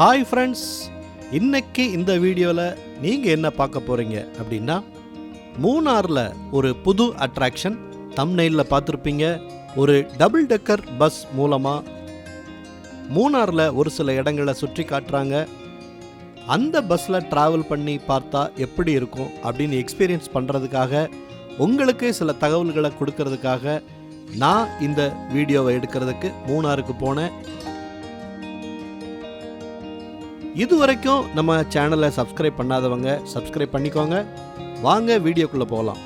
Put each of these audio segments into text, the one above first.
Hi friends இன்னைக்கு இந்த வீடியோவில் நீங்கள் என்ன பார்க்க போகிறீங்க அப்படின்னா மூணாரில் ஒரு புது அட்ராக்ஷன் தம்நெயிலில் பார்த்துருப்பீங்க. ஒரு டபுள் டெக்கர் பஸ் மூலமாக மூணாரில் ஒரு சில இடங்களை சுற்றி காட்டுறாங்க. அந்த பஸ்ஸில் ட்ராவல் பண்ணி பார்த்தா எப்படி இருக்கும் அப்படின்னு எக்ஸ்பீரியன்ஸ் பண்ணுறதுக்காக உங்களுக்கு சில தகவல்களை கொடுக்கறதுக்காக நான் இந்த வீடியோவை எடுக்கிறதுக்கு மூணாருக்கு போனேன். இது வரைக்கும் நம்ம சேனலை சப்ஸ்கிரைப் பண்ணாதவங்க சப்ஸ்கிரைப் பண்ணிக்கோங்க. வாங்க வீடியோக்குள்ளே போகலாம்.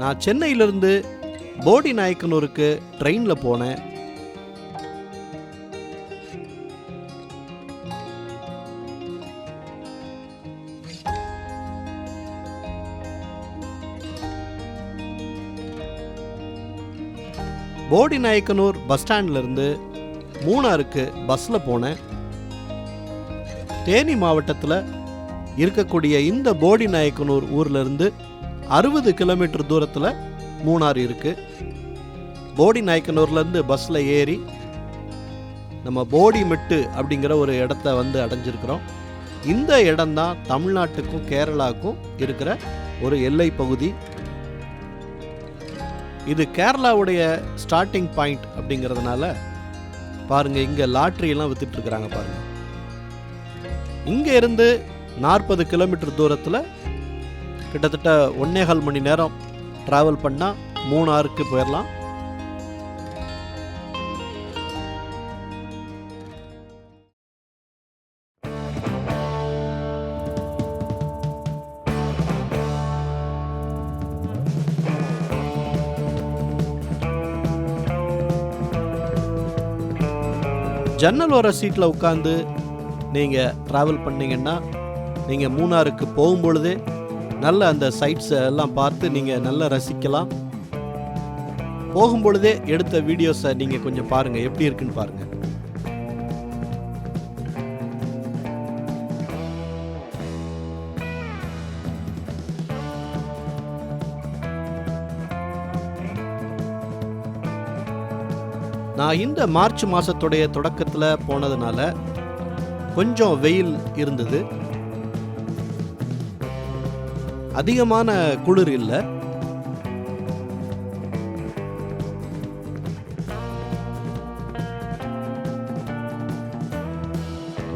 நான் சென்னையிலிருந்து போடி நாயக்கனூருக்கு ட்ரெயினில் போனேன். போடி நாயக்கனூர் பஸ் ஸ்டாண்ட்லேருந்து மூணாருக்கு பஸ்ஸில் போனேன் தேனி மாவட்டத்தில் இருக்கக்கூடிய இந்த போடி நாயக்கனூர் ஊர்லேருந்து அறுபது கிலோமீட்டர் தூரத்தில் மூணார் இருக்குது போடி நாயக்கனூர்லேருந்து பஸ்ஸில் ஏறி நம்ம போடி மெட்டு அப்படிங்கிற ஒரு இடத்த வந்து அடைஞ்சிருக்கிறோம். இந்த இடம்தான் தமிழ்நாட்டுக்கும் கேரளாவுக்கும் இருக்கிற ஒரு எல்லை பகுதி. இது கேரளாவுடைய ஸ்டார்டிங் பாயிண்ட் அப்படிங்கிறதுனால பாருங்க இங்க லாட்ரி எல்லாம் வித்துட்டு இருக்கிறாங்க பாருங்க. இங்க இருந்து நாற்பது கிலோமீட்டர் தூரத்தில் கிட்டத்தட்ட ஒன்னேகால் மணி நேரம் டிராவல் பண்ணால் மூணாருக்கு போயிடலாம் ஜன்னல் ஓர சீட்டில் உட்காந்து நீங்கள் ட்ராவல் பண்ணீங்கன்னா நீங்கள் மூணாருக்கு போகும்பொழுதே நல்ல அந்த சைட்ஸை எல்லாம் பார்த்து நீங்கள் நல்லா ரசிக்கலாம். போகும்பொழுதே எடுத்த வீடியோஸை நீங்கள் கொஞ்சம் பாருங்கள் எப்படி இருக்குன்னு பாருங்கள் இந்த மார்ச் மாதத்துடைய தொடக்கத்தில் போனதுனால கொஞ்சம் வெயில் இருந்தது. அதிகமான குளிர் இல்லை.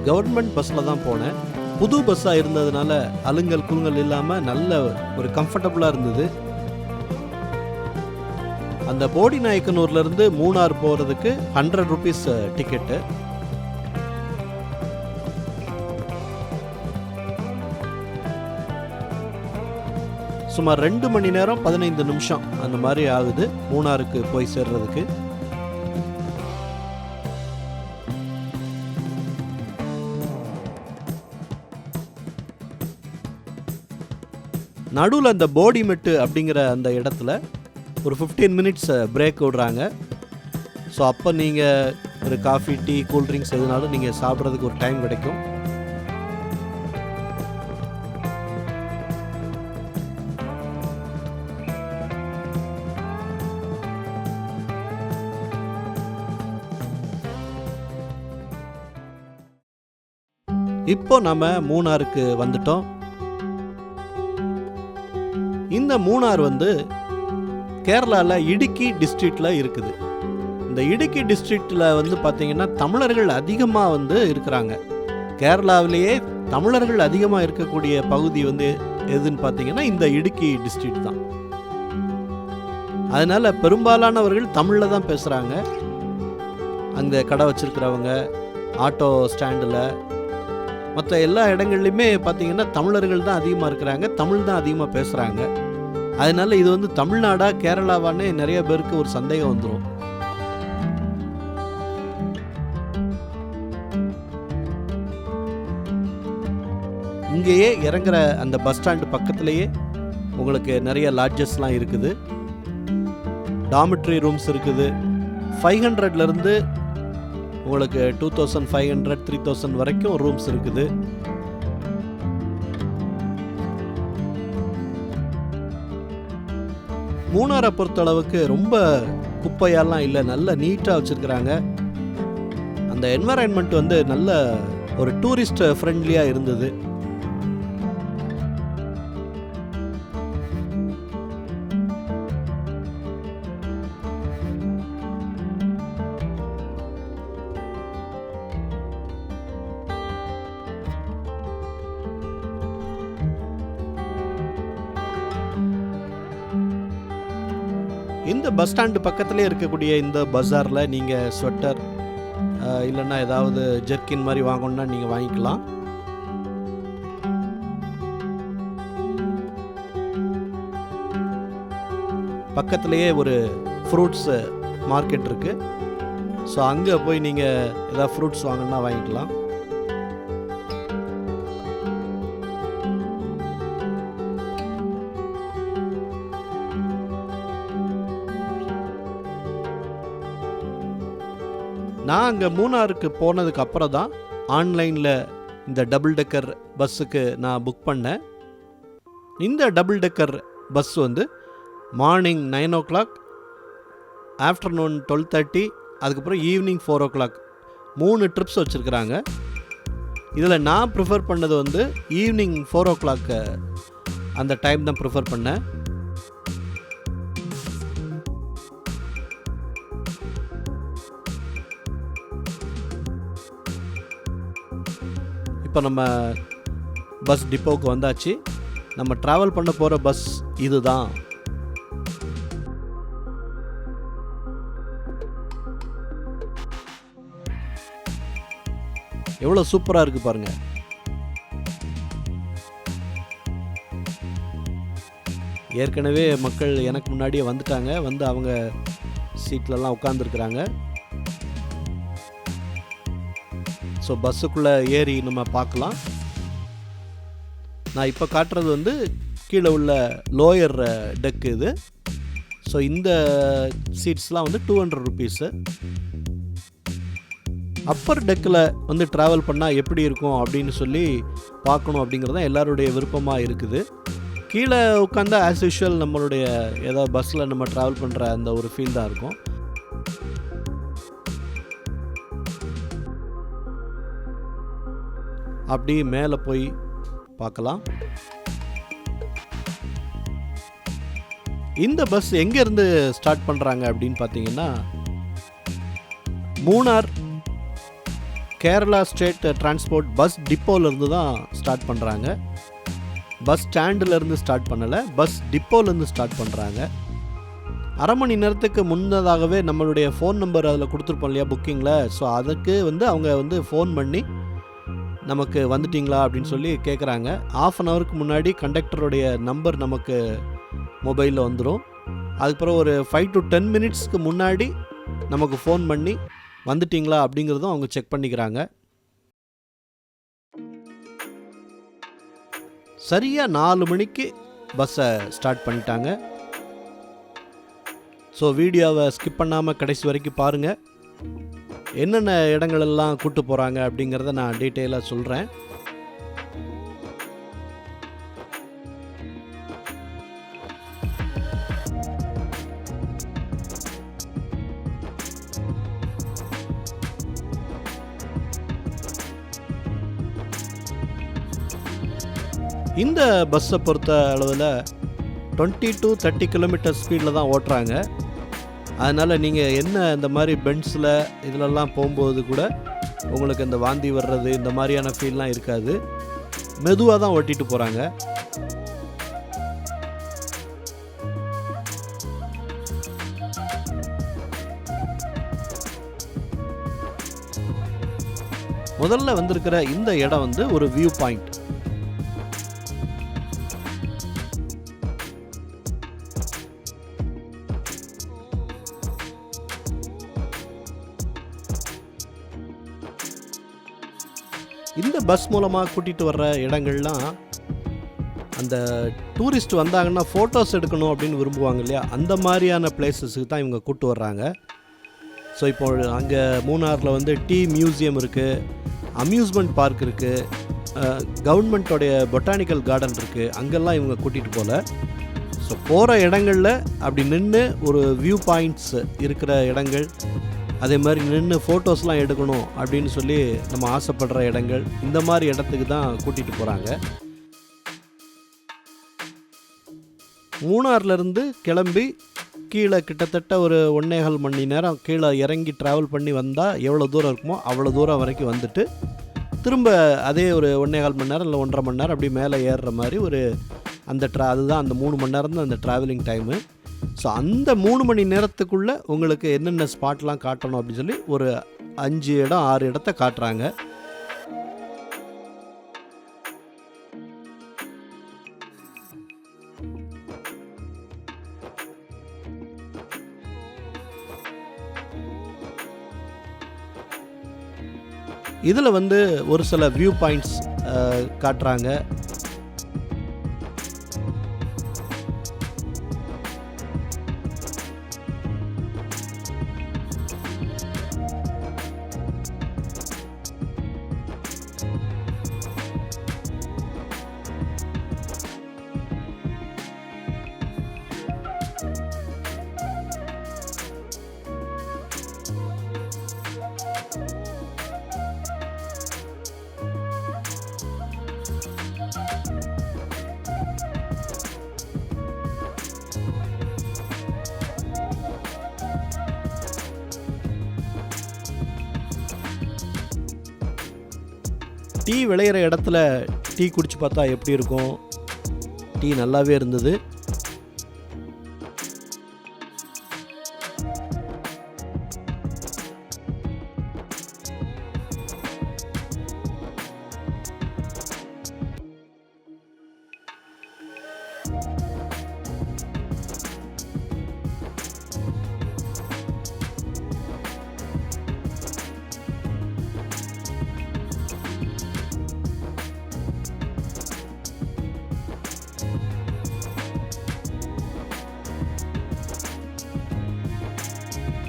கவர்மெண்ட் பஸ்ஸில் தான் போனேன். புது பஸ்ஸாக இருந்ததுனால அலுங்கல் குலுங்கல் இல்லாமல் நல்ல ஒரு கம்ஃபர்டபுளாக இருந்தது. அந்த போடி நாயக்கனூர்லேருந்து மூணார் போகிறதுக்கு ஹண்ட்ரட் ருபீஸ் டிக்கெட்டு சுமார் ரெண்டு மணி நேரம் பதினைந்து நிமிஷம் அந்த மாதிரி ஆகுது மூணாருக்கு போய் சேர்றதுக்கு. நடுவில் அந்த போடிமெட்டு அப்படிங்கிற அந்த இடத்துல ஒரு ஃபிஃப்டீன் மினிட்ஸ் பிரேக் விடுறாங்க. ஸோ அப்போ நீங்கள் ஒரு காஃபி டீ கூல்ட்ரிங்க்ஸ் எதுனாலும் நீங்கள் சாப்பிட்றதுக்கு ஒரு டைம் கிடைக்கும். இப்போ நம்ம மூணாருக்கு வந்துட்டோம். இந்த மூணார் வந்து கேரளாவில் இடுக்கி டிஸ்ட்ரிக்டில் இருக்குது. இந்த இடுக்கி டிஸ்ட்ரிக்டில் வந்து பார்த்திங்கன்னா தமிழர்கள் அதிகமாக வந்து இருக்கிறாங்க. கேரளாவிலேயே தமிழர்கள் அதிகமாக இருக்கக்கூடிய பகுதி வந்து எதுன்னு பார்த்தீங்கன்னா இந்த இடுக்கி டிஸ்ட்ரிக்ட் தான். அதனால் பெரும்பாலானவர்கள் தமிழில் தான் பேசுகிறாங்க அங்கே கடை வச்சுருக்கிறவங்க ஆட்டோ ஸ்டாண்டில் மற்ற எல்லா இடங்கள்லையுமே பார்த்திங்கன்னா தமிழர்கள் தான் அதிகமாக இருக்கிறாங்க தமிழ் தான் அதிகமாக பேசுகிறாங்க அதனால இது வந்து தமிழ்நாடா கேரளாவான்னு நிறைய பேருக்கு ஒரு சந்தேகம் வந்துடும் இங்கேயே இறங்குற அந்த பஸ் ஸ்டாண்டு பக்கத்துலேயே உங்களுக்கு நிறைய லாட்ஜஸ்லாம் இருக்குது. டாமிட்ரி ரூம்ஸ் இருக்குது. ஃபைவ் ஹண்ட்ரட்லேருந்து உங்களுக்கு two thousand five hundred three thousand வரைக்கும் ரூம்ஸ் இருக்குது. மூணாரை பொறுத்தளவுக்கு ரொம்ப குப்பையெல்லாம் இல்லை நல்ல நீட்டாக வச்சுருக்குறாங்க. அந்த என்வரான்மெண்ட் வந்து நல்ல ஒரு டூரிஸ்ட் ஃப்ரெண்ட்லியாக இருந்தது. பஸ் ஸ்டாண்டு பக்கத்துலேயே இருக்கக்கூடிய இந்த பஜாரில் நீங்கள் ஸ்வெட்டர் இல்லைன்னா ஏதாவது ஜெர்கின் மாதிரி வாங்கணுன்னா நீங்கள் வாங்கிக்கலாம். பக்கத்துலேயே ஒரு ஃப்ரூட்ஸு மார்க்கெட் இருக்குது ஸோ அங்கே போய் நீங்கள் ஏதாவது ஃப்ரூட்ஸ் வாங்கணுன்னா வாங்கிக்கலாம். நான் அங்கே மூணாருக்கு போனதுக்கு அப்புறம் தான் ஆன்லைனில் இந்த டபுள் டெக்கர் பஸ்ஸுக்கு நான் புக் பண்ணேன். இந்த டபுள் டெக்கர் பஸ் வந்து morning nine o'clock afternoon twelve thirty அதுக்கப்புறம் ஈவினிங் ஃபோர் ஓ கிளாக். மூணு ட்ரிப்ஸ் வச்சுருக்குறாங்க. இதில் நான் ப்ரிஃபர் பண்ணது வந்து ஈவினிங் ஃபோர் ஓ கிளாக்கு அந்த டைம் தான் ப்ரிஃபர் பண்ணேன். இப்போ நம்ம பஸ் டிப்போவுக்கு வந்தாச்சு. நம்ம ட்ராவல் பண்ண போகிற பஸ் இதுதான். எவ்வளோ சூப்பராக இருக்குது பாருங்கள் ஏற்கனவே மக்கள் எனக்கு முன்னாடியே வந்துட்டாங்க. வந்து அவங்க சீட்லலாம் உட்காந்துருக்குறாங்க ஸோ பஸ்ஸுக்குள்ளே ஏறி நம்ம பார்க்கலாம். நான் இப்போ காட்டுறது வந்து கீழே உள்ள லோயர் டெக்கு இது. ஸோ இந்த சீட்ஸ்லாம் வந்து டூ ஹண்ட்ரட் ருபீஸு அப்பர் டெக்கில் வந்து ட்ராவல் பண்ணால் எப்படி இருக்கும் அப்படின்னு சொல்லி பார்க்கணும் அப்படிங்கிறது தான் எல்லாருடைய விருப்பமாக இருக்குது. கீழே உட்காந்தா ஆஸ் யூஷுவல் நம்மளுடைய ஏதாவது பஸ்ஸில் நம்ம ட்ராவல் பண்ணுற அந்த ஒரு ஃபீல் தான் இருக்கும். அப்படி மேலே போய் பார்க்கலாம். இந்த பஸ் எங்கேருந்து ஸ்டார்ட் பண்ணுறாங்க அப்படின்னு பார்த்தீங்கன்னா Munnar Kerala state transport bus டிப்போலேருந்து தான் ஸ்டார்ட் பண்ணுறாங்க பஸ் ஸ்டாண்டிலேருந்து ஸ்டார்ட் பண்ணலை பஸ் டிப்போலேருந்து ஸ்டார்ட் பண்ணுறாங்க அரை மணி நேரத்துக்கு முன்னதாகவே நம்மளுடைய ஃபோன் நம்பர் அதில் கொடுத்துருப்போம் இல்லையா புக்கிங்கில் ஸோ அதுக்கு வந்து அவங்க வந்து ஃபோன் பண்ணி நமக்கு வந்துட்டிங்களா அப்படின்னு சொல்லி கேட்குறாங்க ஆஃப் அன் ஹவருக்கு முன்னாடி கண்டக்டருடைய நம்பர் நமக்கு மொபைலில் வந்துடும் அதுக்கப்புறம் ஒரு ஃபைவ் டு டென் மினிட்ஸ்க்கு முன்னாடி நமக்கு ஃபோன் பண்ணி வந்துட்டிங்களா? அப்படிங்கிறதும் அவங்க செக் பண்ணிக்கிறாங்க. சரியாக நாலு மணிக்கு பஸ்ஸை ஸ்டார்ட் பண்ணிட்டாங்க. ஸோ வீடியோவை ஸ்கிப் பண்ணாமல் கடைசி வரைக்கும் பாருங்கள் என்னென்ன இடங்களெல்லாம் கூட்டு போகிறாங்க அப்படிங்கிறத நான் டீட்டெயிலாக சொல்கிறேன் இந்த பஸ்ஸை பொறுத்த அளவில் டுவெண்ட்டி டு தேர்ட்டி கிலோமீட்டர் ஸ்பீடில் தான் ஓட்டுறாங்க. அதனால் நீங்கள் என்ன இந்த மாதிரி பென்ஸில் இதிலெல்லாம் போகும்போது கூட உங்களுக்கு இந்த வாந்தி வர்றது இந்த மாதிரியான ஃபீல்லாம் இருக்காது. மெதுவாக தான் ஓட்டிட்டு போகிறாங்க முதல்ல வந்திருக்கிற இந்த இடம் வந்து ஒரு வியூ பாயிண்ட் பஸ் மூலமாக கூட்டிகிட்டு வர்ற இடங்கள்லாம் அந்த டூரிஸ்ட் வந்தாங்கன்னா ஃபோட்டோஸ் எடுக்கணும் அப்படின்னு விரும்புவாங்க இல்லையா? அந்த மாதிரியான பிளேசஸுக்கு தான் இவங்க கூப்பிட்டு வர்றாங்க. ஸோ இப்போ அங்கே மூணாரில் வந்து டீ மியூசியம் இருக்குது அம்யூஸ்மெண்ட் பார்க் இருக்குது கவர்மெண்ட்டோடைய பொட்டானிக்கல் கார்டன் இருக்குது அங்கெல்லாம் இவங்க கூட்டிகிட்டு போகல ஸோ போகிற இடங்களில் அப்படி நின்று ஒரு வியூ பாயிண்ட்ஸ் இருக்கிற இடங்கள் அதே மாதிரி நின்று ஃபோட்டோஸ்லாம் எடுக்கணும் அப்படின்னு சொல்லி நம்ம ஆசைப்படுற இடங்கள் இந்த மாதிரி இடத்துக்கு தான் கூட்டிகிட்டு போகிறாங்க மூணார்லேருந்து கிளம்பி கீழே கிட்டத்தட்ட ஒரு ஒன்னேகால் மணி நேரம் கீழே இறங்கி ட்ராவல் பண்ணி வந்தால் எவ்வளோ தூரம் இருக்குமோ அவ்வளோ தூரம் வரைக்கும் வந்துட்டு திரும்ப அதே ஒரு ஒன்னேகால் மணி நேரம் இல்லை ஒன்றரை மணி நேரம் அப்படி மேலே ஏறுற மாதிரி ஒரு அந்த ட்ரா அதுதான் அந்த மூணு மணி நேரம் தான் அந்த ட்ராவலிங் டைமு ஸோ அந்த மூணு மணி நேரத்துக்குள்ளே உங்களுக்கு என்னென்ன ஸ்பாட்லாம் காட்டணும் அப்படின்னு சொல்லி ஒரு அஞ்சு இடம் ஆறு இடத்த காட்டுறாங்க. இதில் வந்து ஒரு சில வியூ பாயிண்ட்ஸ் காட்டுறாங்க. டீ விளையிற இடத்துல டீ குடிச்சு பார்த்தா எப்படி இருக்கும்? டீ நல்லாவே இருந்தது.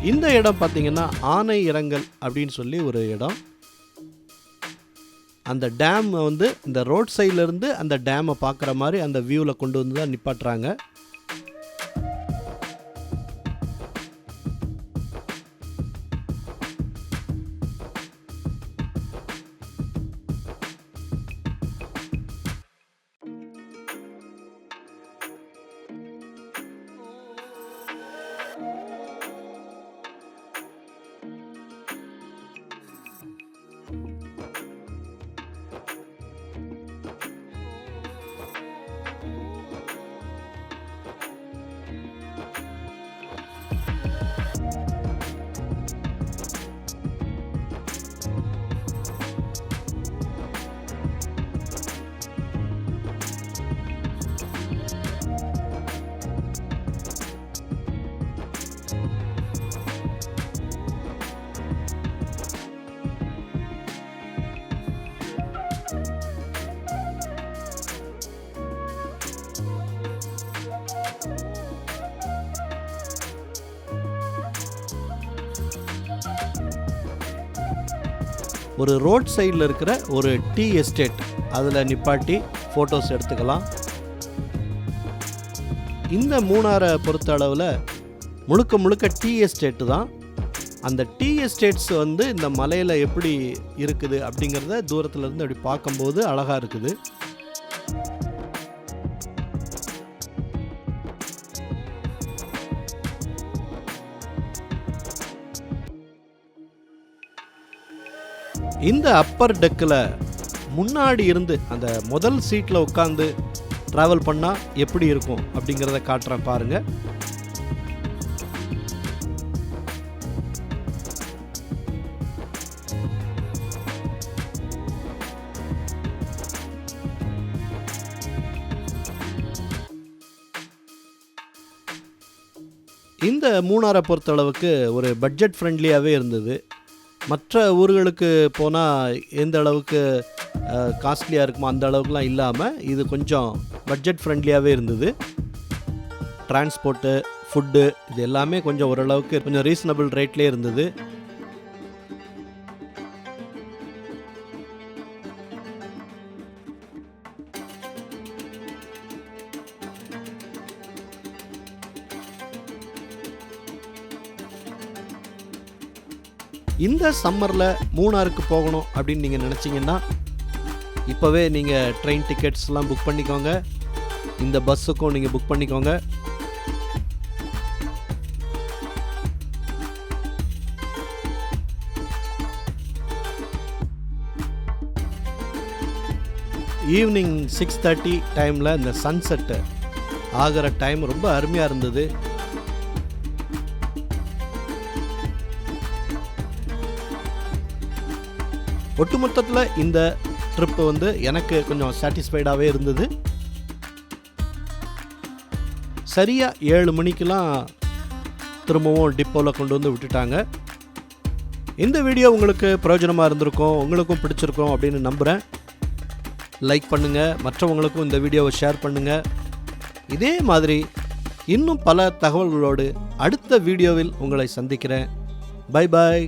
இந்த இடம் பார்த்தீங்கன்னா ஆனை இரங்கல் அப்படின்னு சொல்லி ஒரு இடம். அந்த டேம் வந்து இந்த ரோட் சைட்லேருந்து அந்த டேமை பார்க்குற மாதிரி அந்த வியூவில் கொண்டு வந்து தான் நிப்பாட்டுறாங்க. ஒரு ரோட் சைடில் இருக்கிற ஒரு டீ எஸ்டேட் அதில் நிப்பாட்டி ஃபோட்டோஸ் எடுத்துக்கலாம். இந்த மூணாரை பொறுத்த அளவில் முழுக்க முழுக்க டீ எஸ்டேட்டு தான். அந்த டீ எஸ்டேட்ஸ் வந்து இந்த மலையில் எப்படி இருக்குது அப்படிங்கிறத தூரத்துலேருந்து அப்படி பார்க்கும்போது அழகாக இருக்குது. இந்த அப்பர் டெக்கில் முன்னாடி இருந்து அந்த முதல் சீட்டில் உட்காந்து ட்ராவல் பண்ணால் எப்படி இருக்கும் அப்படிங்கிறத காட்டுறேன் பாருங்கள் இந்த மூணாரை பொறுத்தளவுக்கு ஒரு பட்ஜெட் ஃப்ரெண்ட்லியாகவே இருந்தது. மற்ற ஊர்களுக்கு போனால் எந்த அளவுக்கு காஸ்ட்லியாக இருக்குமோ அந்த அளவுக்குலாம் இல்லாமல் இது கொஞ்சம் பட்ஜெட் ஃப்ரெண்ட்லியாகவே இருந்தது. டிரான்ஸ்போர்ட்டு ஃபுட்டு இது எல்லாமே கொஞ்சம் ஓரளவுக்கு கொஞ்சம் ரீசனபிள் ரேட்லேயே இருந்தது. இந்த சம்மரில் மூணாருக்கு போகணும் அப்படின்னு நீங்கள் நினச்சிங்கன்னா இப்போவே நீங்கள் ட்ரெயின் டிக்கெட்ஸ்லாம் புக் பண்ணிக்கோங்க. இந்த பஸ்ஸுக்கும் நீங்கள் புக் பண்ணிக்கோங்க. ஈவினிங் சிக்ஸ் தேர்ட்டி டைமில் இந்த சன்செட்டு ஆகிற டைம் ரொம்ப அருமையாக இருந்தது. ஒட்டுமொத்தத்தில் இந்த ட்ரிப்பு வந்து எனக்கு கொஞ்சம் சாட்டிஸ்ஃபைடாகவே இருந்தது. சரியாக ஏழு மணிக்கெலாம் திரும்பவும் டிப்போவில் கொண்டு வந்து விட்டுட்டாங்க. இந்த வீடியோ உங்களுக்கு பிரயோஜனமாக இருந்திருக்கும் உங்களுக்கும் பிடிச்சிருக்கும் அப்படின்னு நம்புகிறேன் லைக் பண்ணுங்கள் மற்றவங்களுக்கும் இந்த வீடியோவை ஷேர் பண்ணுங்கள் இதே மாதிரி இன்னும் பல தகவல்களோடு அடுத்த வீடியோவில் உங்களை சந்திக்கிறேன். Bye bye